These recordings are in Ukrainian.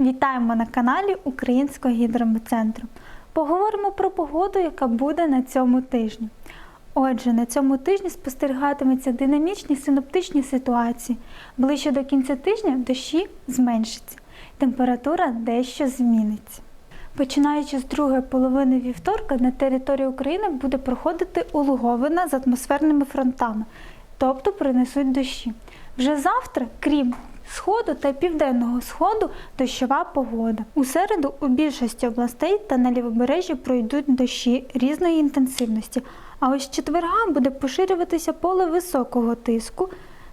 Вітаємо на каналі Українського гідрометцентру. Поговоримо про погоду, яка буде на цьому тижні. Отже, на цьому тижні спостерігатимуться динамічні синоптичні ситуації. Ближче до кінця тижня дощі зменшаться, температура дещо зміниться. Починаючи з другої половини вівторка, на території України буде проходити улуговина з атмосферними фронтами, тобто принесуть дощі. Вже завтра, крім сходу та південного сходу, дощова погода. У середу у більшості областей та на лівобережжі пройдуть дощі різної інтенсивності. А ось з четверга буде поширюватися поле високого тиску.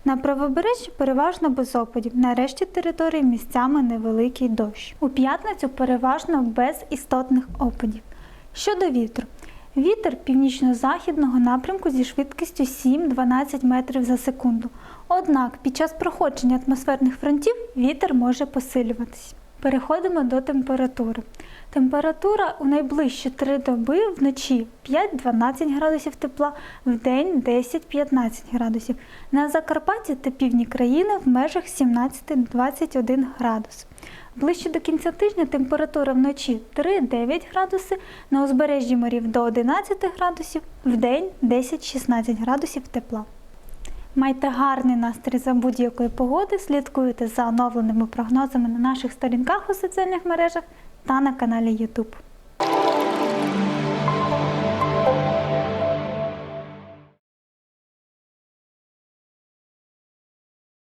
На правобережжі переважно без опадів, на решті території місцями невеликий дощ. У п'ятницю переважно без істотних опадів. Щодо вітру, вітер північно-західного напрямку зі швидкістю 7-12 метрів за секунду. Однак під час проходження атмосферних фронтів вітер може посилюватись. Переходимо до температури. Температура у найближчі три доби вночі 5-12 градусів тепла, в день 10-15 градусів. На Закарпатті та півдні країни в межах 17-21 градус. Ближче до кінця тижня температура вночі 3-9 градуси, на узбережжі морів до 11 градусів, в день 10-16 градусів тепла. Майте гарний настрій за будь-якої погоди, слідкуйте за оновленими прогнозами на наших сторінках у соціальних мережах та на каналі YouTube.